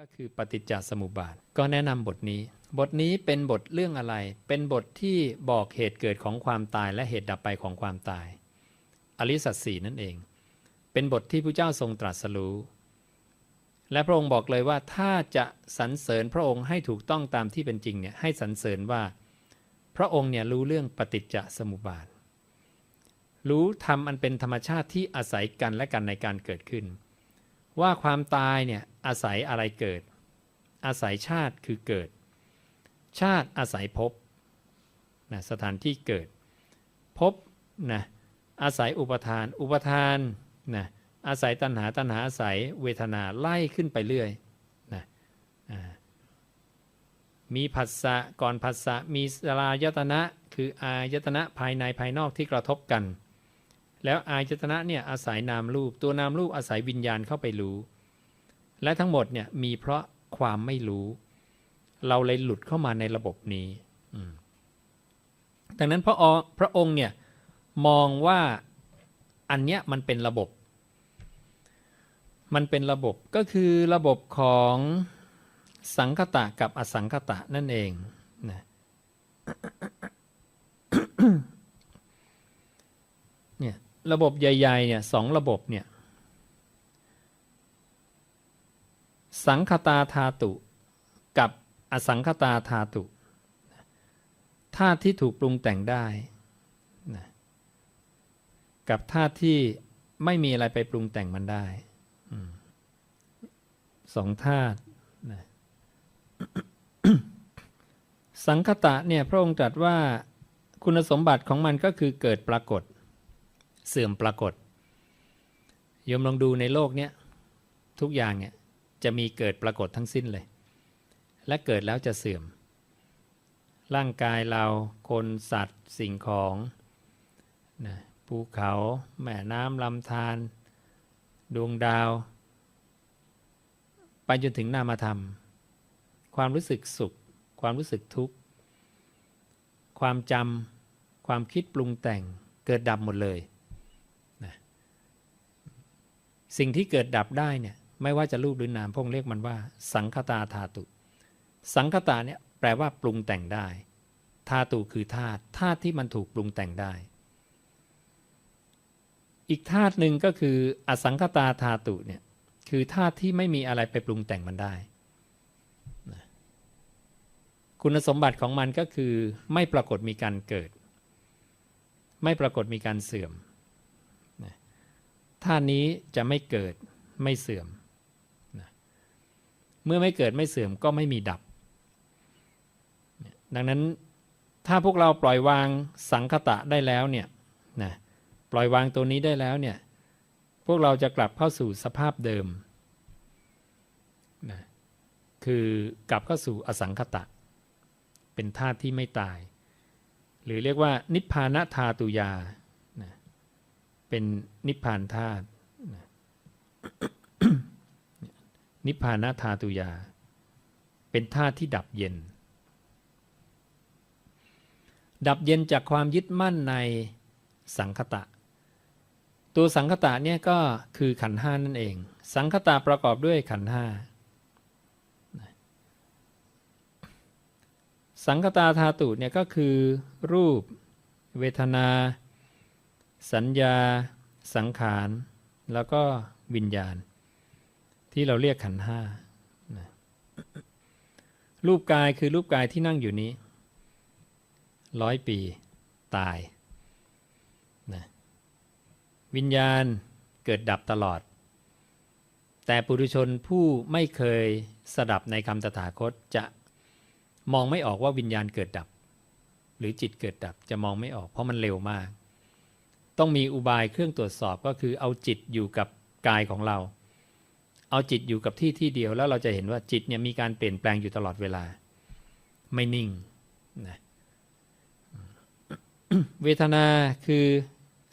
ก็คือปฏิจจสมุปบาท ก็แนะนำบทนี้ บทนี้เป็นบทเรื่องอะไร เป็นบทที่บอกเหตุเกิดของความตายและเหตุดับไปของความตาย อริสัตสีนั่นเอง เป็นบทที่พระเจ้าทรงตรัสรู้และพระองค์บอกเลยว่าถ้าจะสรรเสริญพระองค์ให้ถูกต้องตามที่เป็นจริงเนี่ยให้สรรเสริญว่า พระองค์เนี่ยรู้เรื่องปฏิจจสมุปบาท รู้ธรรมอันเป็นธรรมชาติที่อาศัยกันและกันในการเกิดขึ้น ว่าความตายเนี่ย อาศัยอะไรเกิด อาศัยชาติคือเกิด ชาติอาศัยภพนะสถานที่เกิดภพนะอาศัยอุปทาน อุปทานนะอาศัยตัณหาตัณหาอาศัยเวทนาไล่ขึ้นไปเรื่อยนะมีผัสสะก่อนผัสสะมีสลายตนะคืออายตนะภายในภายนอกที่กระทบกัน แล้วอายตนะเนี่ยอาศัยนามรูปตัวนามรูปอาศัยวิญญาณเข้าไปรู้ และทั้งหมดเนี่ยมีเพราะความไม่รู้ เราเลยหลุดเข้ามาในระบบนี้ดังนั้นพระอพระองค์เนี่ยมองว่าอันเนี้ยมันเป็นระบบ มันเป็นระบบก็คือระบบของสังคตะกับอสังคตะนั่นเองนะเนี่ยระบบใหญ่ๆเนี่ยสองระบบเนี่ย สังคตาธาตุกับอสังคตาธาตุธาตุที่ถูกปรุงแต่งได้นะกับธาตุที่ไม่มีอะไรไปปรุงแต่งมันได้อสองธาตุนะสังคตะเนี่ยพระองค์ตรัสว่าคุณสมบัติของมันก็คือเกิดปรากฏ เสื่อมปรากฏยมลองดูในโลกเนี้ยทุกอย่างเนี่ย จะมีเกิดปรากฏทั้งสิ้นเลย และเกิดแล้วจะเสื่อม ร่างกายเราคนสัตว์สิ่งของนะภูเขาแม่น้ำลำธารดวงดาว ไปจนถึงนามธรรม ความรู้สึกสุข ความรู้สึกทุกข์ ความจำความคิดปรุงแต่งเกิดดับหมดเลยนะสิ่งที่เกิดดับได้เนี่ย ไม่ว่าจะรูปหรือนามพงเรียกมันว่า สังคตาธาตุ สังคตาเนี่ยแปลว่าปรุงแต่งได้ธาตุคือธาตุธาตุที่มันถูกปรุงแต่งได้ อีกธาตุหนึ่งก็คือ อสังคตาธาตุเนี่ยคือธาตุที่ไม่มีอะไรไปปรุงแต่งมันได้คุณสมบัติของมันก็คือไม่ปรากฏมีการเกิด ไม่ปรากฏมีการเสื่อมนะธาตุนี้จะไม่เกิดไม่เสื่อม เมื่อไม่เกิดไม่เสื่อมก็ไม่มีดับ ดังนั้นถ้าพวกเราปล่อยวางสังคตะได้แล้วเนี่ยนะปล่อยวางตัวนี้ได้แล้วเนี่ยพวกเราจะกลับเข้าสู่สภาพเดิมนะคือกลับเข้าสู่อสังคตะ เป็นธาตุที่ไม่ตาย หรือเรียกว่านิพพานธาตุยานะเป็นนิพพานธาตุนะ นิพพานธาตุยา เป็นธาตุที่ดับเย็น ดับเย็นจากความยึดมั่นในสังคตะ ตัวสังคตะเนี่ยก็คือขันธ์ห้านั่นเอง สังคตะประกอบด้วยขันธ์ห้าสังคตาธาตุเนี่ยก็คือ รูป เวทนา สัญญา สังขาร แล้วก็วิญญาณ ที่เราเรียกขันห้ารูปกายคือรูปกายที่นั่งอยู่นี้ร้อยปีตายนะวิญญาณเกิดดับตลอด แต่ปุถุชนผู้ไม่เคยสดับในคำตถาคตจะมองไม่ออกว่าวิญญาณเกิดดับ หรือจิตเกิดดับจะมองไม่ออก เพราะมันเร็วมาก ต้องมีอุบายเครื่องตรวจสอบก็คือเอาจิตอยู่กับกายของเรา เอาจิตอยู่กับที่ที่เดียวแล้วเราจะเห็นว่าจิตเนี่ยมีการเปลี่ยนแปลงอยู่ตลอดเวลา ไม่นิ่งนะเวทนาคือ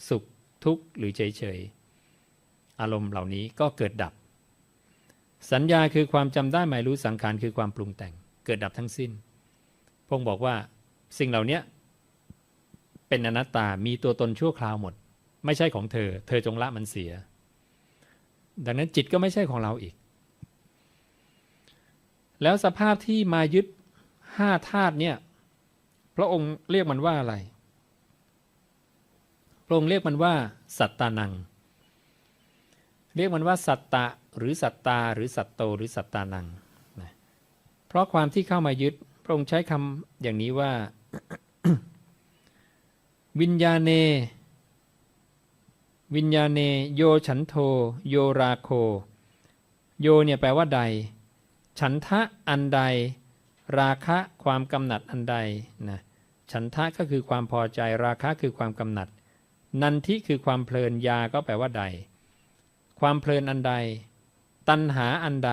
สุขทุกข์หรือเฉยเฉยอารมณ์เหล่านี้ก็เกิดดับ สัญญาคือความจำได้หมายรู้สังขารคือความปรุงแต่ง เกิดดับทั้งสิ้น พงบอกว่าสิ่งเหล่านี้เป็นอนัตตามีตัวตนชั่วคราวหมด ไม่ใช่ของเธอ เธอจงละมันเสีย ดังนั้นจิตก็ไม่ใช่ของเราอีก แล้วสภาพที่มายึดห้าธาตุเนี่ย พระองค์เรียกมันว่าอะไร พระองค์เรียกมันว่า สัตตานัง เรียกมันว่า สัตตะหรือสัตตา หรือสัตโต หรือสัตตานังนะเพราะความที่เข้ามายึด พระองค์ใช้คำอย่างนี้ว่า วิญญาเน วิญญาเนโยฉันโท โยราโค โยเนี่ยแปลว่าใด ฉันทะอันใด ราคะความกำหนัดอันใดนะฉันทะก็คือความพอใจราคะคือความกำหนัด นันทิคือความเพลินยาก็แปลว่าใด ความเพลินอันใด ตัณหาอันใด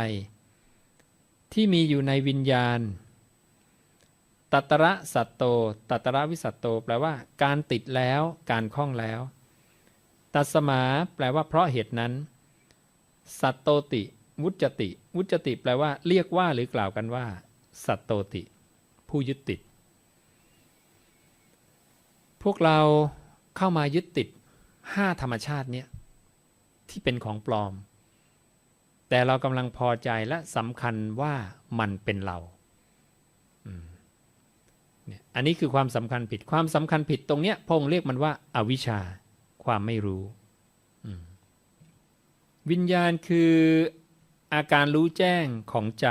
ที่มีอยู่ในวิญญาณตัตระสัตโต ตัตระวิสัตโต แปลว่า การติดแล้ว การคล้องแล้ว ตัสมาแปลว่าเพราะเหตุนั้น สัตโตติ วุจติ วุจติ แปลว่า เรียกว่าหรือกล่าวกันว่า สัตโตติ ผู้ยึดติด พวกเราเข้ามายึดติดห้าธรรมชาติเนี่ยที่เป็นของปลอม แต่เรากำลังพอใจและสำคัญว่ามันเป็นเราอันนี้คือความสำคัญผิดความสำคัญผิดตรงเนี้ยพงเรียกมันว่าอาวิชชา ความไม่รู้อืมวิญญาณคืออาการรู้แจ้งของใจ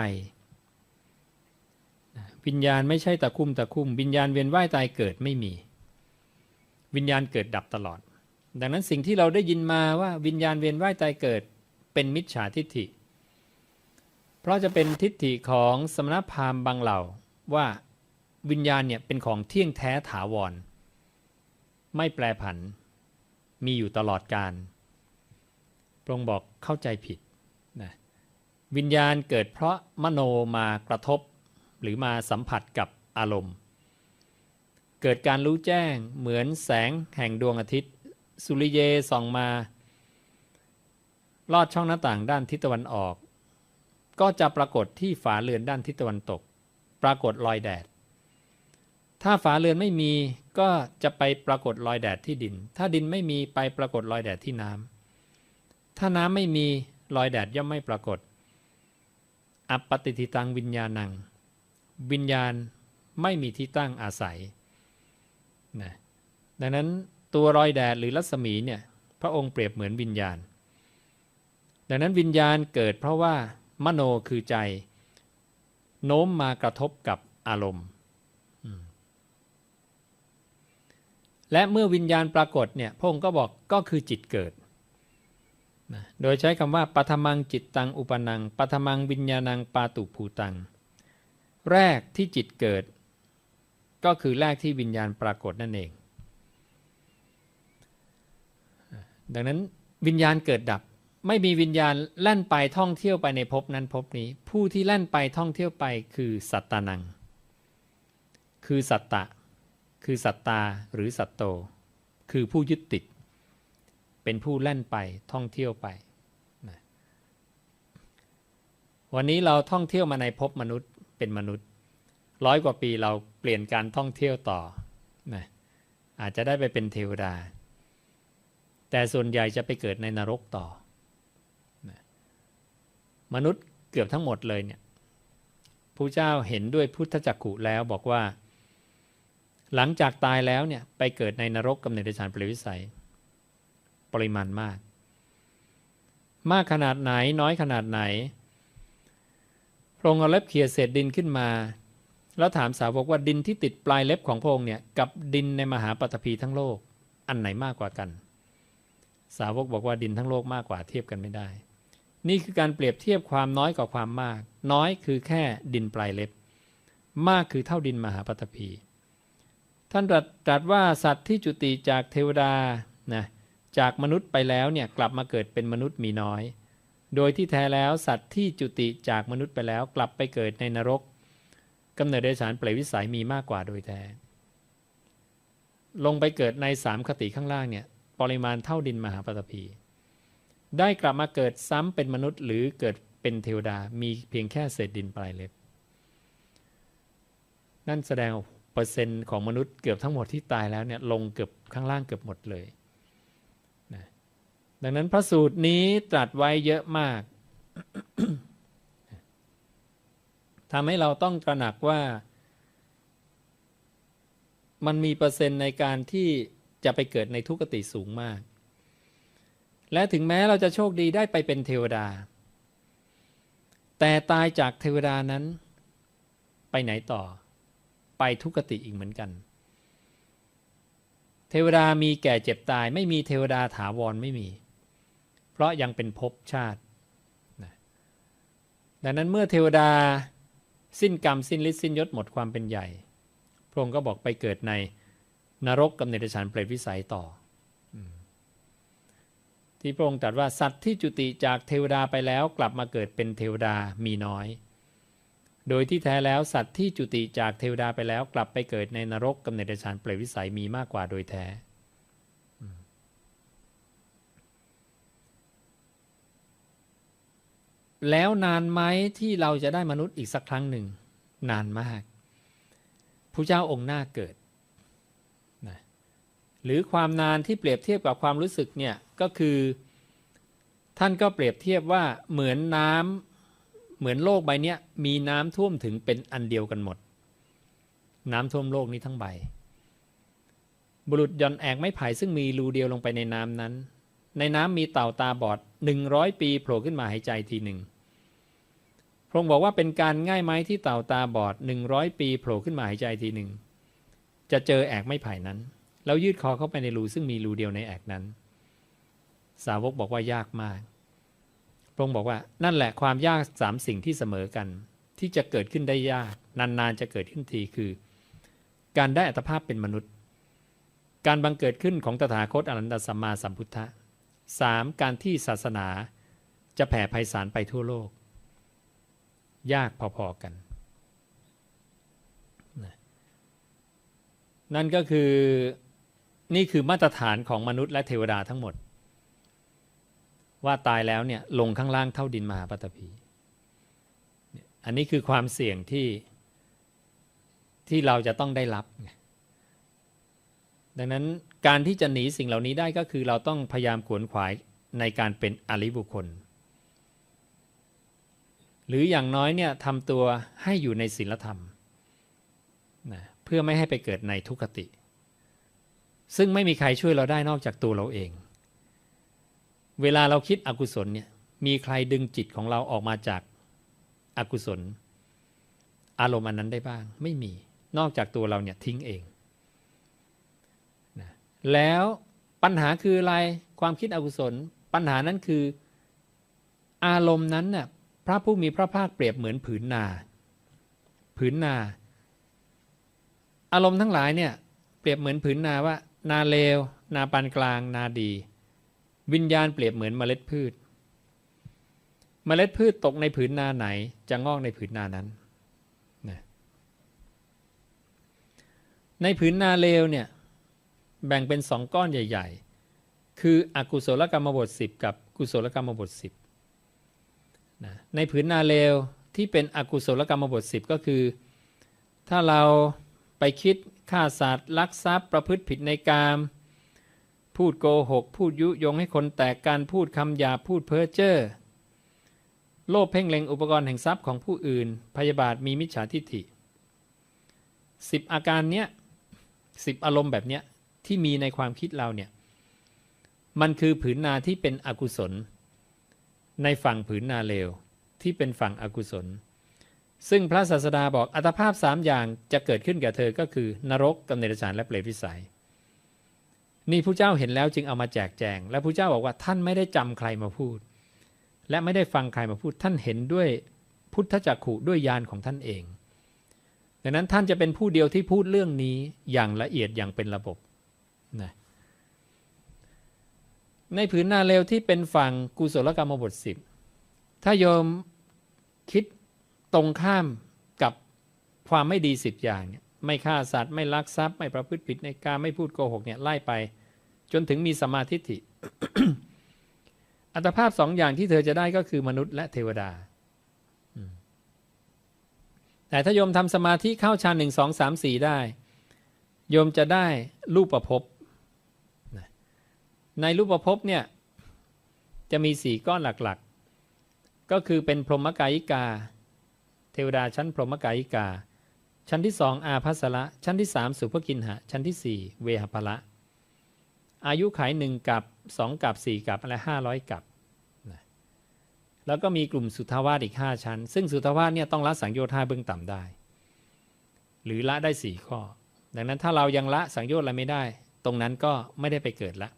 วิญญาณไม่ใช่ตะคุ่มตะคุ่ม วิญญาณเวียนว่ายตายเกิดไม่มี วิญญาณเกิดดับตลอด ดังนั้นสิ่งที่เราได้ยินมาว่าวิญญาณเวียนว่ายตายเกิดเป็นมิจฉาทิฏฐิ เพราะจะเป็นทิฏฐิของสมณพราหมณ์บางเหล่าว่าวิญญาณเนี่ยเป็นของเที่ยงแท้ถาวร ไม่แปรผัน มีอยู่ตลอดการพระองค์บอกเข้าใจผิดนะวิญญาณเกิดเพราะมโนมากระทบ หรือมาสัมผัสกับอารมณ์ เกิดการรู้แจ้งเหมือนแสงแห่งดวงอาทิตย์ สุริเยส่องมา ลอดช่องหน้าต่างด้านทิศตะวันออก ก็จะปรากฏที่ฝาเรือนด้านทิศตะวันตก ปรากฏรอยแดด ถ้าฝาเรือนไม่มี ก็จะไปปรากฏรอยแดดที่ดิน ถ้าดินไม่มีไปปรากฏรอยแดดที่น้ำถ้าน้ำไม่มีรอยแดดย่อมไม่ปรากฏ อัปปติทิตังวิญญาณัง วิญญาณไม่มีที่ตั้งอาศัยนะดังนั้นตัวรอยแดดหรือรัศมีเนี่ยพระองค์เปรียบเหมือนวิญญาณ ดังนั้นวิญญาณเกิดเพราะว่ามโนคือใจ โน้มมากระทบกับอารมณ์ และเมื่อวิญญาณปรากฏเนี่ยพระองค์ก็บอกก็คือจิตเกิดนะโดยใช้คำว่าปัทมังจิตตังอุปนังปัทมังวิญญาณังปาตุภูตัง แรกที่จิตเกิด ก็คือแรกที่วิญญาณปรากฏนั่นเอง ดังนั้นวิญญาณเกิดดับไม่มีวิญญาณแล่นไปท่องเที่ยวไปในภพนั้นภพนี้ ผู้ที่แล่นไปท่องเที่ยวไปคือสัตตานัง คือสัตตะ คือสัตตาหรือสัตโต คือผู้ยึดติด เป็นผู้แล่นไปท่องเที่ยวไปนะวันนี้เราท่องเที่ยวมาในภพมนุษย์เป็นมนุษย์ ร้อยกว่าปีเราเปลี่ยนการท่องเที่ยวต่อนะอาจจะได้ไปเป็นเทวดา แต่ส่วนใหญ่จะไปเกิดในนรกต่อนะมนุษย์เกือบทั้งหมดเลยเนี่ยพระเจ้าเห็นด้วยพุทธจักขุแล้วบอกว่า หลังจากตายแล้วเนี่ยไปเกิดในนรกกำเนิดเดชานเปรตวิสัย ปริมาณมาก มากขนาดไหนน้อยขนาดไหนพระองค์เอาเล็บเขี่ยเศษดินขึ้นมา แล้วถามสาวกว่าดินที่ติดปลายเล็บของพระองค์เนี่ยกับดินในมหาปฐพีทั้งโลก อันไหนมากกว่ากัน สาวกบอกว่าดินทั้งโลกมากกว่าเทียบกันไม่ได้ นี่คือการเปรียบเทียบความน้อยกับความมาก น้อยคือแค่ดินปลายเล็บ มากคือเท่าดินมหาปฐพี ท่านตรัสว่าสัตว์ที่จุติจากเทวดานะจากมนุษย์ไปแล้วเนี่ยกลับมาเกิดเป็นมนุษย์มีน้อย โดยที่แท้แล้วสัตว์ที่จุติจากมนุษย์ไปแล้วกลับไปเกิดในนรกกำเนิดเดชานเปรตวิสัยมีมากกว่าโดยแท้ ลงไปเกิดในสามคติข้างล่างเนี่ยปริมาณเท่าดินมหาปฐพี ได้กลับมาเกิดซ้ำเป็นมนุษย์ หรือเกิดเป็นเทวดามีเพียงแค่เศษดินปลายเล็บ นั่นแสดง เปอร์เซ็นต์ของมนุษย์เกือบทั้งหมดที่ตายแล้วเนี่ยลงเกือบข้างล่างเกือบหมดเลยนะดังนั้นพระสูตรนี้ตรัสไว้เยอะมากทำให้เราต้องตระหนักว่า มันมีเปอร์เซ็นต์ในการที่จะไปเกิดในทุกติสูงมาก และถึงแม้เราจะโชคดีได้ไปเป็นเทวดา แต่ตายจากเทวดานั้นไปไหนต่อ ไปทุกติอีกเหมือนกัน เทวดามีแก่เจ็บตาย ไม่มีเทวดาถาวรไม่มี เพราะยังเป็นภพชาติดังนั้นเมื่อเทวดาสิ้นกรรมสิ้นฤทธิ์สิ้นยศหมดความเป็นใหญ่ พระองค์ก็บอกไปเกิดในนรกกับเนรชานเปรตวิสัยต่อ ที่พระองค์ตรัสว่าสัตว์ที่จุติจากเทวดาไปแล้วกลับมาเกิดเป็นเทวดามีน้อย โดยที่แท้แล้วสัตว์ที่จุติจากเทวดาไปแล้วกลับไปเกิดในนรกกับเนรชานเปรตวิสัยมีมากกว่าโดยแท้ แล้วนานไหมที่เราจะได้มนุษย์อีกสักครั้งหนึ่ง นานมากผู้เจ้าองค์หน้าเกิดนะหรือความนานที่เปรียบเทียบกับความรู้สึกเนี่ยก็คือ ท่านก็เปรียบเทียบว่าเหมือนน้ำ เหมือนโลกใบนี้มีน้ำท่วมถึงเป็นอันเดียวกันหมด น้ำท่วมโลกนี้ทั้งใบ บุรุษย่อนแอกไม้ไผ่ซึ่งมีรูเดียวลงไปในน้ำนั้น ในน้ำมีเต่าตาบอดหนึ่งร้อยปีโผล่ขึ้นมาหายใจทีหนึ่งพระองค์บอกว่าเป็นการง่ายไหมที่เต่าตาบอดหนึ่งร้อยปีโผล่ขึ้นมาหายใจทีหนึ่งจะเจอแอกไม้ไผ่นั้น แล้วยืดคอเข้าไปในรูซึ่งมีรูเดียวในแอกนั้น สาวกบอกว่ายากมาก พระองค์บอกว่านั่นแหละความยากสามสิ่งที่เสมอกัน ที่จะเกิดขึ้นได้ยาก นานๆจะเกิดขึ้นทีคือ การได้อัตภาพเป็นมนุษย์ การบังเกิดขึ้นของตถาคตอรันตสัมมาสัมพุทธะสามการที่ศาสนาจะแผ่ไพศาลไปทั่วโลก ยากพอๆกัน นั่นก็คือนี่คือมาตรฐานของมนุษย์และเทวดาทั้งหมด ว่าตายแล้วเนี่ยลงข้างล่างเท่าดินมหาปฐพี อันนี้คือความเสี่ยงที่ที่เราจะต้องได้รับ ดังนั้นการที่จะหนีสิ่งเหล่านี้ได้ก็คือเราต้องพยายามขวนขวายในการเป็นอริบุคคล หรืออย่างน้อยเนี่ยทำตัวให้อยู่ในศีลธรรมนะเพื่อไม่ให้ไปเกิดในทุกขติ ซึ่งไม่มีใครช่วยเราได้นอกจากตัวเราเอง เวลาเราคิดอกุศลเนี่ยมีใครดึงจิตของเราออกมาจากอากุศล อารมณ์อันนั้นได้บ้าง ไม่มีนอกจากตัวเราเนี่ยทิ้งเองนะแล้วปัญหาคืออะไรความคิดอกุศล ปัญหานั้นคืออารมณ์นั้นน่ะพระผู้มีพระภาคเปรียบเหมือนผืนนา ผืนนา อารมณ์ทั้งหลายเนี่ยเปรียบเหมือนผืนนาว่า นาเลว นาปานกลาง นาดี วิญญาณเปรียบเหมือนเมล็ดพืช เมล็ดพืชตกในผืนนาไหน จะงอกในผืนนานั้นนะในผืนนาเลวเนี่ยแบ่งเป็นสองก้อนใหญ่ ๆ คืออกุศลกรรมบท 10 กับกุศลกรรมบท 10นะในผืนนาเลวที่เป็นอกุศลกรรมบท 10 ก็คือ ถ้าเราไปคิดฆ่าสัตว์ลักทรัพย์ประพฤติผิดในกาม พูดโกหก พูดยุยงให้คนแตกการพูดคำหยาพูดเพ้อเจ้อโลภเพ่งเล็งอุปกรณ์แห่งทรัพย์ของผู้อื่น พยาบาทมีมิจฉาทิฏฐิสิบอาการเนี้ยสิบอารมณ์แบบเนี้ยที่มีในความคิดเราเนี่ยมันคือผืนนาที่เป็นอกุศล ในฝั่งผืนนาเลวที่เป็นฝั่งอกุศล ซึ่งพระศาสดาบอกอัตภาพสามอย่างจะเกิดขึ้นแก่เธอก็คือนรกกำเนิดฌานและเปรตวิสัย นี่ผู้เจ้าเห็นแล้วจึงเอามาแจกแจง และผู้เจ้าบอกว่าท่านไม่ได้จำใครมาพูด และไม่ได้ฟังใครมาพูด ท่านเห็นด้วยพุทธจักขุด้วยญาณของท่านเอง ดังนั้นท่านจะเป็นผู้เดียวที่พูดเรื่องนี้อย่างละเอียดอย่างเป็นระบบนะในผืนนาเร็วที่เป็นฝั่งกุศลกรรมบทสิบถ้าโยมคิดตรงข้ามกับความไม่ดีสิบอย่างเนี่ย ไม่ฆ่าสัตว์ไม่ลักทรัพย์ ไม่ประพฤติผิดในการไม่พูดโกหกเนี่ยไล่ไป จนถึงมีสมาธิิอัตภาพสองอย่างที่เธอจะได้ก็คือมนุษย์และเทวดา แต่ถ้าโยมทำสมาธิเข้าฌานหนึ่งสองสามสี่ได้ โยมจะได้รูปประพบ ในรูปภพเนี่ยจะมีสี่ก้อนหลักๆ ก็คือเป็นพรหมกายิกา เทวดาชั้นพรหมกายิกา ชั้นที่สองอาภัสละชั้นที่สามสุภกินหะ ชั้นที่สี่เวหภละ อายุขายหนึ่งกับสองกับสี่กับและห้าร้อยกับนะแล้วก็มีกลุ่มสุทธาวาสอีกห้าชั้น ซึ่งสุทธาวาสเนี่ยต้องละสังโยชน์ห้าเบื้องต่ำได้ หรือละได้สี่ข้อ ดังนั้นถ้าเรายังละสังโยชน์อะไรไม่ได้ ตรงนั้นก็ไม่ได้ไปเกิดละ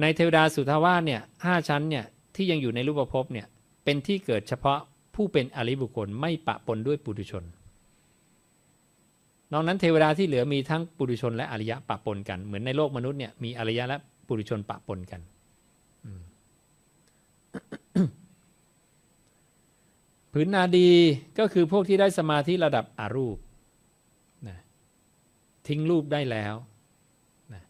ในเทวดาสุทธาวาสเนี่ยห้าชั้นเนี่ยที่ยังอยู่ในรูปภพเนี่ยเป็นที่เกิดเฉพาะผู้เป็นอริบุคคลไม่ปะปนด้วยปุถุชน นอกนั้นเทวดาที่เหลือมีทั้งปุถุชนและอริยะปะปนกัน เหมือนในโลกมนุษย์เนี่ยมีอริยะและปุถุชนปะปนกันอืมผืนนาดีก็คือพวกที่ได้สมาธิระดับอารูปนะทิ้งรูปได้แล้วนะ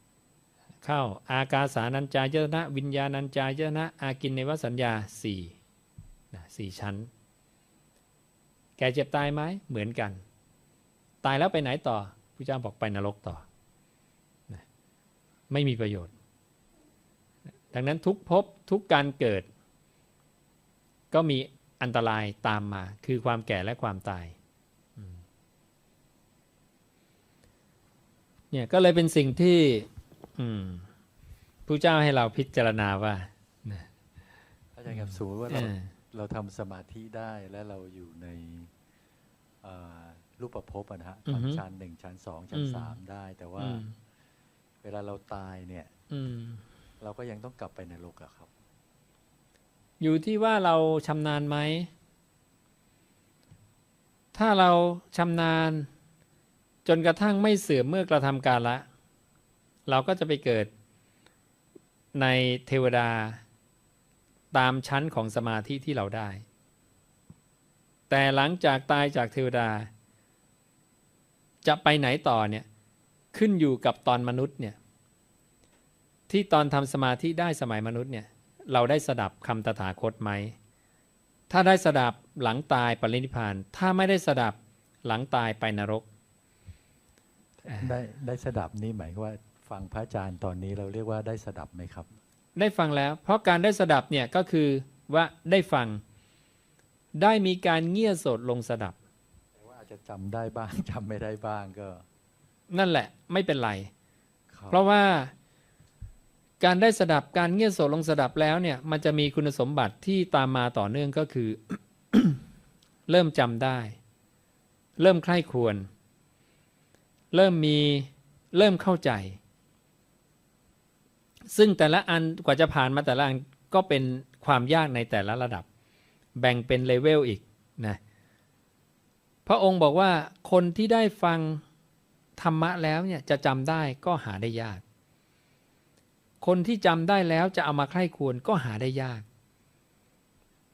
เข้าอากาสานัญจายตนะ วิญญาณัญจายตนะ อากินในวสัญญาสี่นะสี่ชั้น แก่เจ็บตายไหมเหมือนกัน ตายแล้วไปไหนต่อพระเจ้าบอกไปนรกต่อนะไม่มีประโยชน์ ดังนั้นทุกภพทุกการเกิด ก็มีอันตรายตามมา คือความแก่และความตายอืมเนี่ยก็เลยเป็นสิ่งที่อืมพระเจ้าให้เราพิจารณาว่าอาจารย์ครับสมมติว่าเอเราอเราทำสมาธิได้และเราอยู่ในเอ่อ รูปภพอะนะฮะอือฮึชั้นหนึ่งชั้นสองชั้นอืม สามได้ แต่ว่าอืมเวลาเราตายเนี่ย อืม เราก็ยังต้องกลับไปในโลกอะครับ อยู่ที่ว่าเราชำนาญไหม ถ้าเราชำนาญ จนกระทั่งไม่เสื่อมเมื่อกระทำการละ เราก็จะไปเกิดในเทวดาตามชั้นของสมาธิที่เราได้ แต่หลังจากตายจากเทวดา จะไปไหนต่อเนี่ยขึ้นอยู่กับตอนมนุษย์เนี่ยที่ตอนทำสมาธิได้สมัยมนุษย์เนี่ยเราได้สดับคำตถาคตไหม ถ้าได้สดับหลังตายปรินิพพาน ถ้าไม่ได้สดับหลังตายไปนรก ได้ได้สดับนี่หมายความว่าฟังพระอาจารย์ตอนนี้เราเรียกว่าได้สดับไหมครับ ได้ฟังแล้ว เพราะการได้สดับเนี่ยก็คือว่าได้ฟัง ได้มีการเงี่ยโสดลงสดับแต่ว่าอา จจะจำได้บ้างจำไม่ได้บ้างก็ นั่นแหละไม่เป็นไรครับเพราะว่าการได้สดับการเงี่ยโสดลงสดับแล้วเนี่ย มันจะมีคุณสมบัติที่ตามมาต่อเนื่องก็คือ เริ่มจำได้ เริ่มใคร่ครวญเริ่มมีเริ่มเข้าใจ ซึ่งแต่ละอันกว่าจะผ่านมาแต่ละอันก็เป็นความยากในแต่ละระดับ แบ่งเป็นเลเวลอีกนะ พระองค์บอกว่าคนที่ได้ฟังธรรมะแล้วเนี่ยจะจำได้ก็หาได้ยาก คนที่จำได้แล้วจะเอามาใคร่ควรก็หาได้ยาก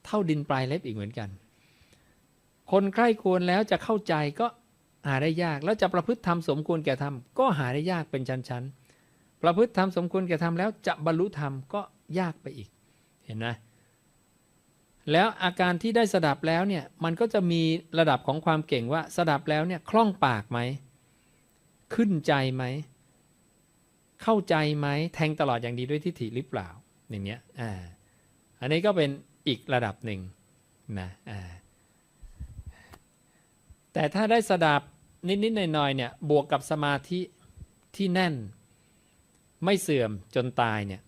เท่าดินปลายเล็บอีกเหมือนกัน คนใคร่ควรแล้วจะเข้าใจก็หาได้ยาก แล้วจะประพฤติธรรมสมควรแก่ธรรมก็หาได้ยากเป็นชั้นๆประพฤติธรรมสมควรแก่ธรรมแล้วจะบรรลุธรรมก็ยากไปอีก เห็นไหม แล้วอาการที่ได้สดับแล้วเนี่ยมันก็จะมีระดับของความเก่งว่าสดับแล้วเนี่ยคล่องปากไหม ขึ้นใจไหม เข้าใจไหมแทงตลอดอย่างดีด้วยทิฏฐิหรือเปล่าอย่างเนี้ยอ่าอันนี้ก็เป็นอีกระดับหนึ่งนะอ่าแต่ถ้าได้สดับนิดๆหน่อยๆเนี่ยบวกกับสมาธิที่แน่น ไม่เสื่อมจนตายเนี่ย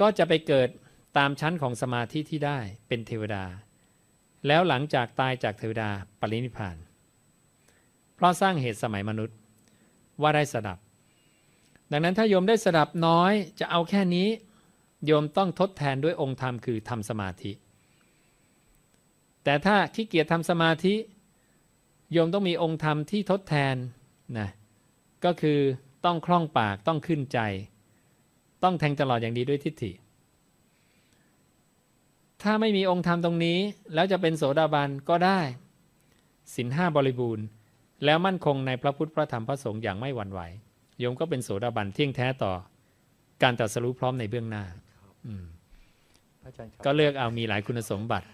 ก็จะไปเกิด ตามชั้นของสมาธิที่ได้เป็นเทวดา แล้วหลังจากตายจากเทวดาปรินิพาน เพราะสร้างเหตุสมัยมนุษย์ว่าได้สดับ ดังนั้นถ้าโยมได้สดับน้อยจะเอาแค่นี้ โยมต้องทดแทนด้วยองค์ธรรมคือทำสมาธิ แต่ถ้าขี้เกียจทำสมาธิ โยมต้องมีองค์ธรรมที่ทดแทนนะก็คือต้องคล่องปากต้องขึ้นใจ ต้องแทงตลอดอย่างดีด้วยทิฏฐิ ถ้าไม่มีองค์ธรรมตรงนี้ แล้วจะเป็นโสดาบันก็ได้สินห้าบริบูรณ์ แล้วมั่นคงในพระพุทธพระธรรมพระสงฆ์อย่างไม่หวั่นไหวโยมก็เป็นโสดาบันเที่ยงแท้ต่อ การตรัสรู้พร้อมในเบื้องหน้าอืมพระอาจารย์ครับก็เลือกเอามีหลายคุณสมบัติ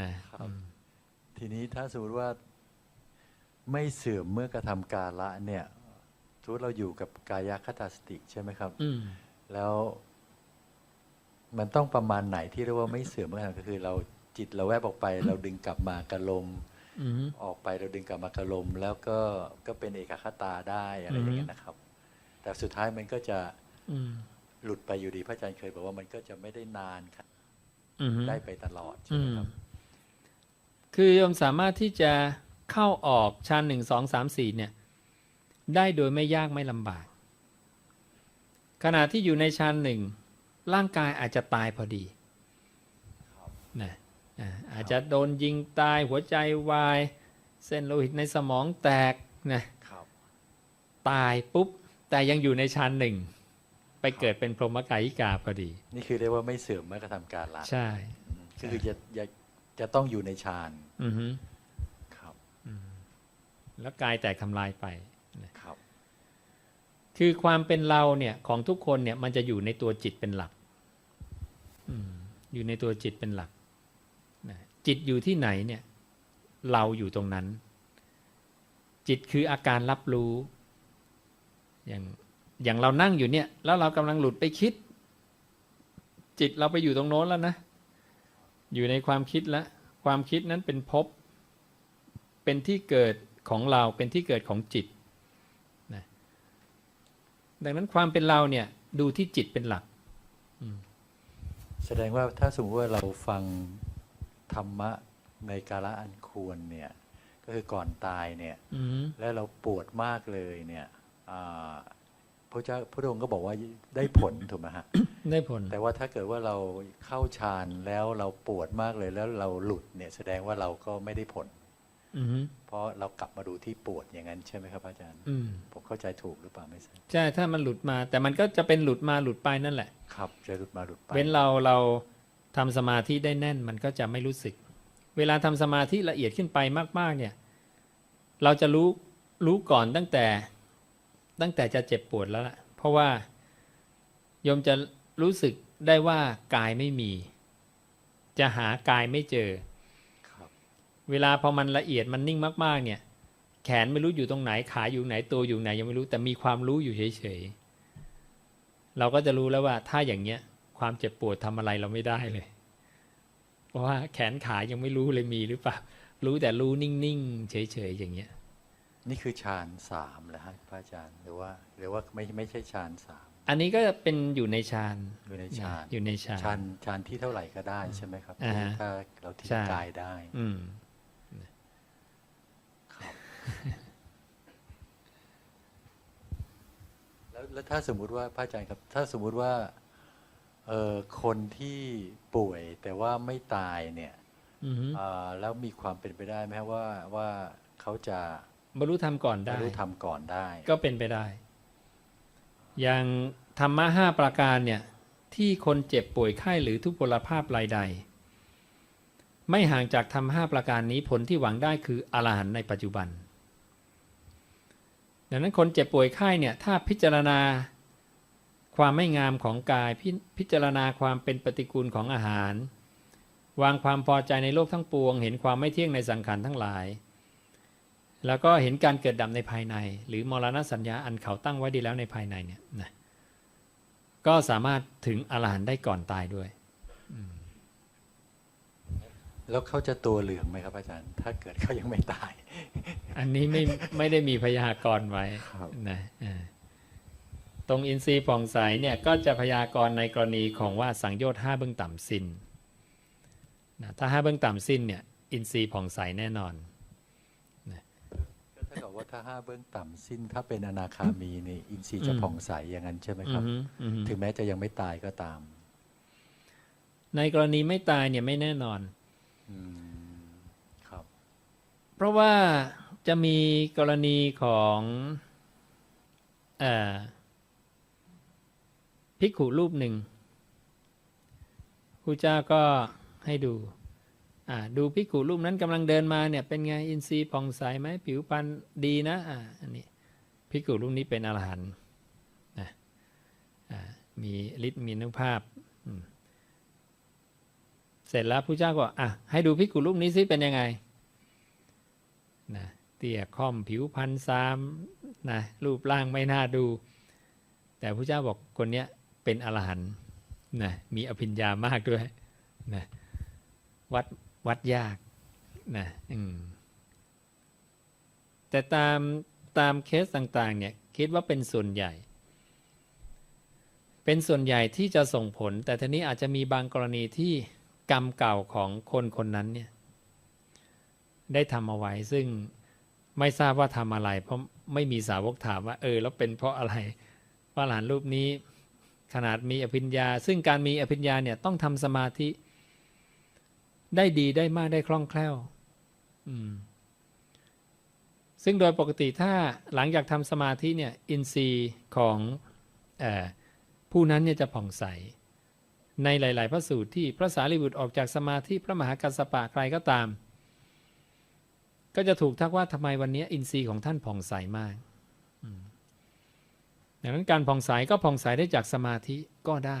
นะครับอืมทีนี้ถ้าสมมติว่าไม่เสื่อมเมื่อกระทำการละเนี่ยสมมติเราอยู่กับกายคตาสติใช่ไหมครับอืมแล้ว มันต้องประมาณไหนที่เรียกว่าไม่เสื่อมเมื่อไหร่ก็คือ เราจิตเราแวบออกไป เราดึงกลับมากระลมอือฮึออกไปเราดึงกลับมากระลม แล้วก็ก็เป็นเอกคตาได้อะไรอย่างเงี้ยนะครับ แต่สุดท้ายมันก็จะอืมหลุดไปอยู่ดีพระอาจารย์เคยบอกว่ามันก็จะไม่ได้นานครับอือฮึได้ไปตลอดใช่อืไหมมครับ คือโยมสามารถที่จะเข้าออกชั้นหนึ่งสองสามสี่เนี่ย ได้โดยไม่ยากไม่ลำบาก ขณะที่อยู่ในชั้นหนึ่ง ร่างกายอาจจะตายพอดีนะอ่าอาจจะโดนยิงตายหัวใจวาย เส้นโลหิตในสมองแตกนะครับตายปุ๊บ แต่ยังอยู่ในชั้นหนึ่ง ไปเกิดเป็นพรหมกายิกาพอดี นี่คือเรียกว่าไม่เสื่อมเมื่อกระทำการละใช่ก็คือจะจะจะต้องอยู่ในฌานอือฮึครับ แล้วกายแตกทำลายไปครับ คือความเป็นเราเนี่ยของทุกคนเนี่ยมันจะอยู่ในตัวจิตเป็นหลักอยู่ในตัวจิตเป็นหลักจิตอยู่ที่ไหนเนี่ยเราอยู่ตรงนั้น จิตคืออาการรับรู้ อย่างอย่างเรานั่งอยู่เนี่ย แล้วเรากำลังหลุดไปคิด จิตเราไปอยู่ตรงโน้นแล้วนะอยู่ในความคิดแล้วความคิดนั้นเป็นภพเป็นที่เกิดของเราเป็นที่เกิดของจิต ดังนั้นความเป็นเราเนี่ยดูที่จิตเป็นหลักแสดงว่าถ้าสมมติว่าเราฟังธรรมะในกาละอันควรเนี่ย ก็คือก่อนตายเนี่ยอืมแล้วเราปวดมากเลยเนี่ยอ่าพระเจ้าพระองค์ก็บอกว่าได้ผลถูกไหมฮะได้ผล แต่ว่าถ้าเกิดว่าเราเข้าฌานแล้วเราปวดมากเลยแล้วเราหลุดเนี่ยแสดงว่าเราก็ไม่ได้ผลอืม เพราะเรากลับมาดูที่ปวดอย่างนั้นใช่ไหมครับอาจารย์อืมผมเข้าใจถูกหรือเปล่าไม่ทราบใช่ถ้ามันหลุดมา แต่มันก็จะเป็นหลุดมาหลุดไปนั่นแหละ ครับจะหลุดมาหลุดไปเว้นเราเราทำสมาธิได้แน่นมันก็จะไม่รู้สึก เวลาทำสมาธิละเอียดขึ้นไปมากๆ เนี่ย เราจะรู้รู้ก่อนตั้งแต่ตั้งแต่จะเจ็บปวดแล้วล่ะ เพราะว่าโยมจะรู้สึกได้ว่ากายไม่มี จะหากายไม่เจอครับ เวลาพอมันละเอียดมันนิ่งมากๆ เนี่ย แขนไม่รู้อยู่ตรงไหนขาอยู่ไหนตัวอยู่ไหนยังไม่รู้แต่มีความรู้อยู่เฉยๆเราก็จะรู้แล้วว่าถ้าอย่างเนี้ยความเจ็บปวดทำอะไรเราไม่ได้เลย เพราะว่าแขนขายังไม่รู้เลยมีหรือเปล่ารู้แต่รู้นิ่งๆเฉยๆอย่างเงี้ย นี่คือฌานสามแล้วฮะพระอาจารย์หรือว่าหรือว่าไม่ไม่ใช่ฌานสามอันนี้ก็เป็นอยู่ในฌานอยู่ในฌานอยู่ในฌานฌานฌานที่เท่าไหร่ก็ได้ใช่ไหมครับอ่าฮะถ้าเราทิ้ใช่งกายได้ อืม แล้วแล้วถ้าสมมุติว่าพระอาจารย์ครับ ถ้าสมมุติว่าเอ่อคนที่ป่วยแต่ว่าไม่ตายเนี่ยอือฮึอ่าแล้วมีความเป็นไปได้ไหมครับว่าว่าเขาจะบรรลุธรรมก่อนบรได้รลุธรรมก่อนได้ก็เป็นไปได้ อย่างธรรมะห้าประการเนี่ย ที่คนเจ็บป่วยไข้หรือทุพพลภาพรายใด ไม่ห่างจากธรรมห้าประการนี้ผลที่หวังได้คืออรหันต์ในปัจจุบัน ดังนั้นคนเจ็บป่วยไข้เนี่ยถ้าพิจารณาความไม่งามของกายพพิจารณาความเป็นปฏิกูลของอาหาร วางความพอใจในโลกทั้งปวง เห็นความไม่เที่ยงในสังขารทั้งหลาย แล้วก็เห็นการเกิดดับในภายใน หรือมรณะสัญญาอันเขาตั้งไว้ดีแล้วในภายในเนี่ยนะก็สามารถถึงอรหันต์ได้ก่อนตายด้วย แล้วเขาจะตัวเหลืองไหมครับอาจารย์ ถ้าเกิดเขายังไม่ตาย อันนี้ไม่ไม่ได้มีพยากรณ์ไว้ครับนะอ่าตรงอินทรีย์ผ่องใสเนี่ยก็จะพยากรณ์ในกรณีของว่าสังโยชน์ห้าเบื้องต่ำสิ้นนะถ้าห้าเบื้องต่ำสิ้นเนี่ยอินทรีย์ผ่องใสแน่นอนก็ถ้ากับว่าถ้าห้าเบื้องต่ำสิ้น ถ้าเป็นอนาคามีนี่อินทรีย์จะอืมผ่องใสอย่างนั้นใช่ไหมครับอือฮึอือฮึถึงแม้จะยังไม่ตายก็ตาม ในกรณีไม่ตายเนี่ยไม่แน่นอนอืม ครับ เพราะว่าจะมีกรณีของอภิกขุรูปหนึ่งครูเจ้าก็ให้ดูดูภิกขุรูปนั้นกำลังเดินมาเนี่ยเป็นไงอินทรีย์ผ่องใสไหมผิวพรรณดีนะอ่าอันนี้ภิกขุรูปนี้เป็นอรหันต์นะมีฤทธิ์มีนุภาพ เสร็จแล้วพระเจ้าก็อะให้ดูภิกขุรูปนี้ซิเป็นยังไงนะเตี้ยค่อมผิวพันซามนะรูปร่างไม่น่าดู แต่พระเจ้าบอกคนเนี้ยเป็นอรหันต์นะมีอภิญญามากด้วยนะวัดวัดยากนะอืมแต่ตามตามเคสต่างๆเนี่ยคิดว่าเป็นส่วนใหญ่ เป็นส่วนใหญ่ที่จะส่งผล แต่ทีนี้อาจจะมีบางกรณีที่ กรรมเก่าของคนคนนั้นเนี่ยได้ทำเอาไว้ซึ่งไม่ทราบว่าทำอะไร เพราะไม่มีสาวกถามว่า เออ แล้วเป็นเพราะอะไรว่าหลานรูปนี้ขนาดมีอภิญญา ซึ่งการมีอภิญญาเนี่ยต้องทำสมาธิ ได้ดีได้มากได้คล่องแคล่วซึ่งโดยปกติถ้าหลังจากทำสมาธิเนี่ยอินทรีย์ของออผู้นั้นเนี่ยจะผ่องใส ในหลาย ๆ พระสูตรที่พระสารีบุตรออกจากสมาธิพระมหากัสสปะใครก็ตาม ก็จะถูกทักว่าทำไมวันนี้อินทรีย์ของท่านผ่องใสมากอืมดังนั้นการผ่องใสก็ผ่องใสได้จากสมาธิก็ได้